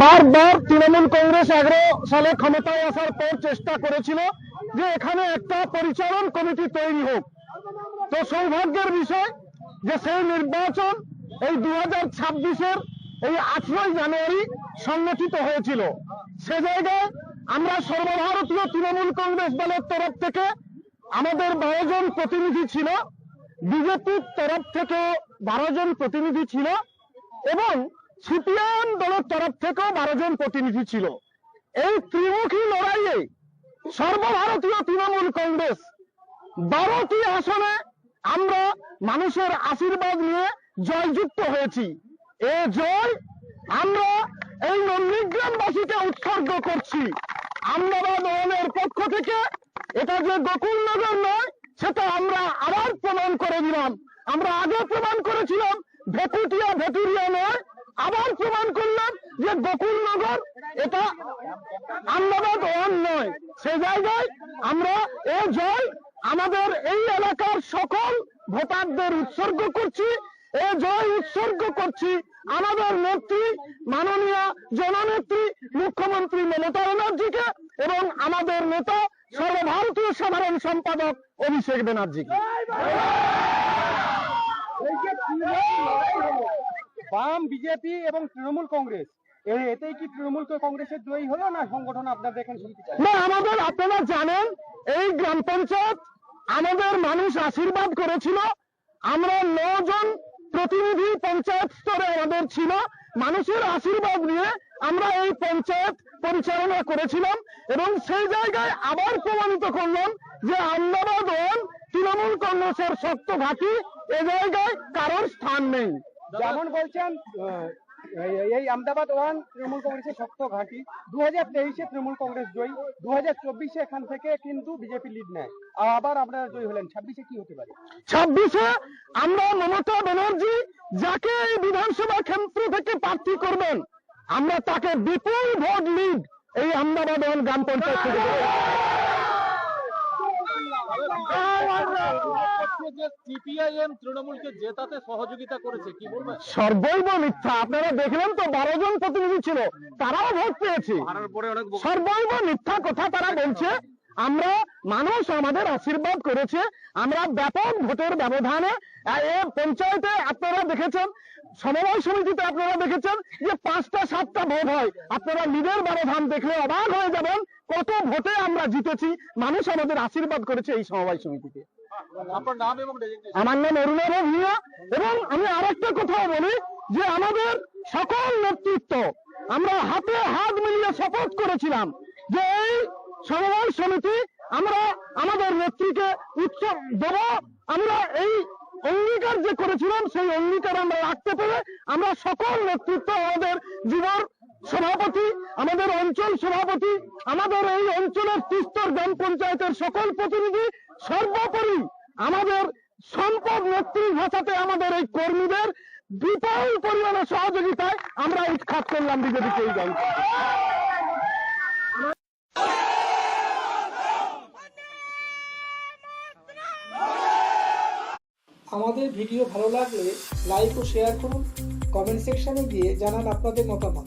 বারবার তৃণমূল কংগ্রেস এগারো সালে ক্ষমতায় আসার পর চেষ্টা করেছিল। যে এখানে একটা পরিচালন কমিটি তৈরি হোক। তো সৌভাগ্যের বিষয় যে সেই নির্বাচন এই দু হাজার ছাব্বিশের এই আঠেরোই জানুয়ারি সংগঠিত হয়েছিল। সে জায়গায় আমরা সর্বভারতীয় তৃণমূল কংগ্রেস দলের তরফ থেকে আমাদের বারো জন প্রতিনিধি ছিল, বিজেপির তরফ থেকে বারো জন প্রতিনিধি ছিল এবং সিপিএম দলের তরফ থেকেও বারো জন প্রতিনিধি ছিল। এই ত্রিমুখী লড়াইয়ে সর্বভারতীয় তৃণমূল কংগ্রেস। বারোটি আসনে আমরা মানুষের আশীর্বাদ নিয়ে জয়যুক্ত হয়েছি। এ জয় আমরা এই নন্দীগ্রামবাসীকে উৎসর্গ করছি। আমদাবাদ ওয়ানের পক্ষ থেকে এটা যে গোকুলনগর নয়, সেটা আমরা আবার প্রমাণ করে দিলাম। আমরা আগে প্রমাণ করেছিলাম ভেকুটিয়া ভেটুরিয়া নয়, আবার প্রমাণ করলাম যে গোকুলনগর এটা আমদাবাদ ওয়ান নয় সে জায়গায় আমরা, এ জয় আমাদের এই এলাকার সকল ভোটারদের উৎসর্গ করছি। এ জয় উৎসর্গ করছি আমাদের নেত্রী, মাননীয় জননেত্রী মুখ্যমন্ত্রী মমতা ব্যানার্জিকে এবং আমাদের নেতা সর্বভারতীয় সাধারণ সম্পাদক অভিষেক ব্যানার্জিকে। বাম, বিজেপি এবং তৃণমূল কংগ্রেস এতেই কি তৃণমূল কংগ্রেসের জয়ী হলো না সংগঠন আপনাদের এখানে শুনতে চাই? না আমাদের আপনারা জানেন এই গ্রাম পঞ্চায়েত আমাদের মানুষ আশীর্বাদ করেছিল। আমরা প্রতিনিধি পঞ্চায়েত স্তরে আমাদের ছিল। মানুষের আশীর্বাদ নিয়ে আমরা এই পঞ্চায়েত পরিচালনা করেছিলাম এবং সেই জায়গায় আবার প্রমাণিত করলাম যে আমদাবাদ ওয়ান তৃণমূল কংগ্রেসের শক্ত ঘাঁটি এ জায়গায় কারোর স্থান নেই। যেমন বলছেন এই- আমদাবাদ ওয়ান তৃণমূল কংগ্রেসের শক্ত ঘাঁটি। দু হাজার তেইশে তৃণমূল কংগ্রেস জয়ী দু হাজার চব্বিশে এখান থেকে কিন্তু বিজেপি লিড নেয়। আবার আপনারা জয়ী হলেন ছাব্বিশে কি হতে পারে? ছাব্বিশে আমরা মমতা ব্যানার্জি যাকে এই বিধানসভা ক্ষেত্র থেকে প্রার্থী করবেন আমরা তাকে বিপুল ভোট লিড এই আমদাবাদ ওয়ান গ্রাম পঞ্চায়েত থেকে। সর্বৈব মিথ্যা। আপনারা দেখলেন তো বারো জন প্রতিনিধি ছিল, তারাও ভোট পেয়েছে। সর্বৈব মিথ্যা কথা তারা বলছে, আমরা মানুষ আমাদের আশীর্বাদ করেছে, আমরা ব্যাপক ভোটের ব্যবধানে পঞ্চায়েতে আপনারা দেখেছেন, সমবায় সমিতিতে আপনারা দেখেছেন যে পাঁচটা, সাতটা ভোট হয়। আপনারা নিজের ব্যবধান দেখলে অবাক হয়ে যাবেন কত ভোটে আমরা জিতেছি? মানুষ আমাদের আশীর্বাদ করেছে এই সমবায় designation? আমার নাম অরুণাভ ভূঁইয়া এবং আমি আরেকটা কথাও বলি যে আমাদের সকল নেতৃত্ব আমরা হাতে হাত মিলিয়ে শপথ করেছিলাম যে এই সমবায় সমিতি আমরা আমাদের নেত্রীকে উচ্চ দেব। আমরা এই অঙ্গীকার যে করেছিলাম সেই অঙ্গীকার আমরা রাখতে পেরে আমরা সকল নেতৃত্ব আমাদের যুবর সভাপতি, আমাদের অঞ্চল সভাপতি, আমাদের এই অঞ্চলের তিস্তর গ্রাম পঞ্চায়েতের সকল প্রতিনিধি, সর্বোপরি আমাদের সম্পদ নেত্রীর ভাষাতে আমাদের এই কর্মীদের বিপুল পরিমাণে সহযোগিতায় আমরা উৎখাত করলাম বিজেপিকে এই দল। আমাদের ভিডিও ভালো লাগলে লাইক ও শেয়ার করুন কমেন্ট সেকশনে গিয়ে জানান আপনাদের মতামত।